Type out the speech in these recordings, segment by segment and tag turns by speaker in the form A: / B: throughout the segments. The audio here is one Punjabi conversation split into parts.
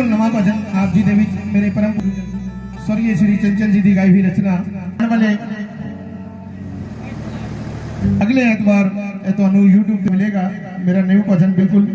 A: ਬਿਲਕੁਲ ਨਵਾਂ ਭਜਨ ਆਪ ਜੀ ਦੇ ਵਿੱਚ ਮੇਰੇ ਪਰਮ ਸੋਰੀਏ ਸ੍ਰੀ ਚੰਚਲ ਜੀ ਦੀ ਗਾਈ ਹੋਈ ਰਚਨਾ। ਆਉਣ ਵਾਲੇ ਅਗਲੇ ਐਤਵਾਰ ਇਹ ਤੁਹਾਨੂੰ YouTube ਤੇ ਮਿਲੇਗਾ। ਮੇਰਾ ਨਿਊ ਭਜਨ ਬਿਲਕੁਲ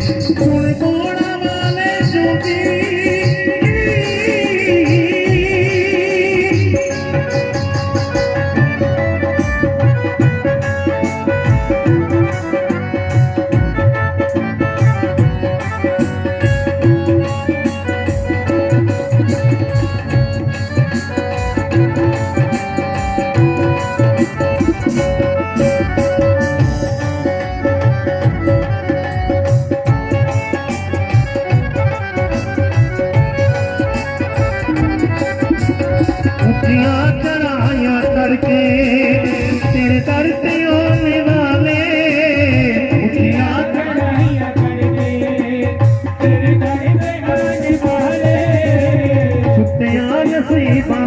A: 亲亲 नसीबा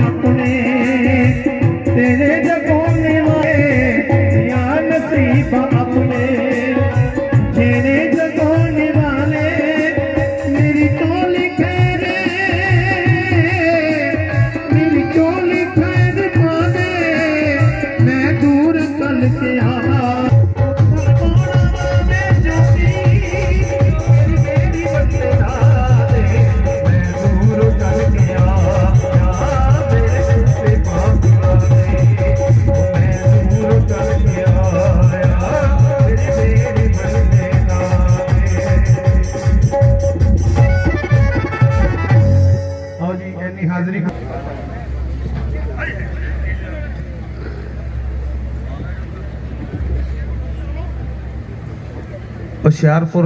B: ਹੁਸ਼ਿਆਰਪੁਰ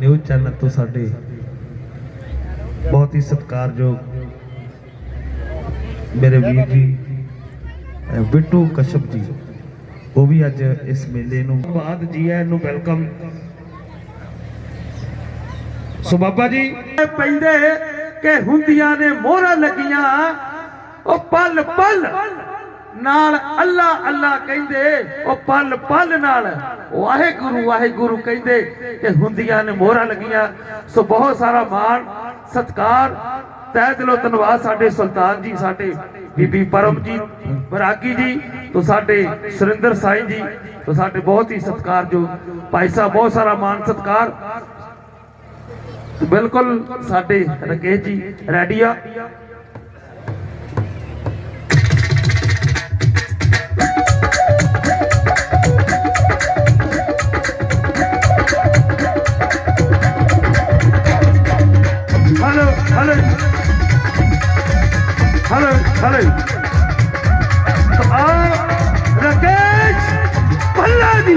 B: ਨਿਊਜ਼ ਚੈਨਲ ਤੋਂ ਸਾਡੇ ਬਹੁਤ ਹੀ ਸਤਿਕਾਰਯੋਗ ਮੇਰੇ ਵੀਰ ਜੀ ਬਿੱਟੂ ਕਸ਼ਪ ਜੀ,
C: ਉਹ ਵੀ ਅੱਜ ਇਸ ਮੇਲੇ ਨੂੰ ਬਾਦ ਜੀ ਐ ਨੂੰ ਵੈਲਕਮ ਸੋ ਬਾਬਾ ਜੀ
D: ਪੈਂਦੇ ਕਿ ਹੁੰਦੀਆਂ ਨੇ ਮੋਹਰਾਂ ਲੱਗੀਆਂ, ਉਹ ਪਲ ਪਲ ਨਾਲ ਅੱਲਾ ਅੱਲਾ ਕਹਿੰਦੇ, ਉਹ ਪਲ ਪਲ ਨਾਲ ਵਾਹਿਗੁਰੂ ਵਾਹਿਗੁਰੂ ਕਹਿੰਦੇ ਕਿ ਹੁੰਦੀਆਂ ਨੇ ਮੋਹਰਾਂ ਲੱਗੀਆਂ। ਸੋ ਬਹੁਤ ਸਾਰਾ ਮਾਣ, ਸਤਕਾਰ, ਤਹਿ ਦਿਲੋਂ ਧੰਨਵਾਦ ਸਾਡੇ ਸੁਲਤਾਨ ਜੀ, ਸਾਡੇ ਬੀਬੀ ਪਰਮਜੀਤ ਬਰਾਗੀ ਜੀ, ਤੋਂ ਸਾਡੇ ਸੁਰਿੰਦਰ ਸਾਈਂ ਜੀ, ਤੋਂ ਸਾਡੇ ਬਹੁਤ ਹੀ ਸਤਿਕਾਰਯੋਗ ਭਾਈ ਸਾਹਿਬ, ਬਹੁਤ ਸਾਰਾ ਮਾਣ, ਸਤਿਕਾਰ। ਬਿਲਕੁਲ ਸਾਡੇ Rakesh ji ready
E: hello, hello. Hello, hello. तो आप राकेश पल्लानी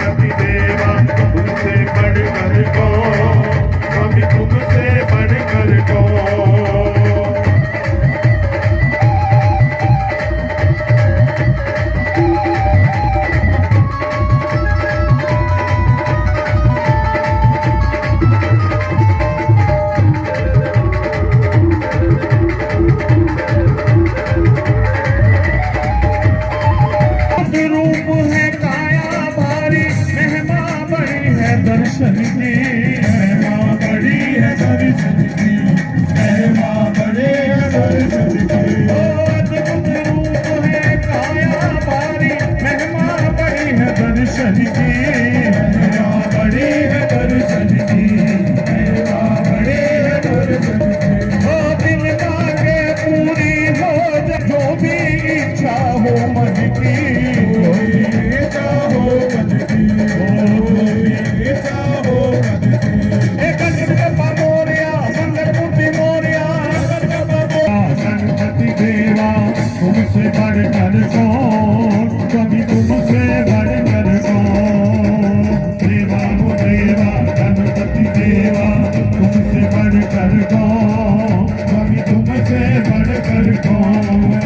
E: ಬಿಟ್ಟೆ Thank you.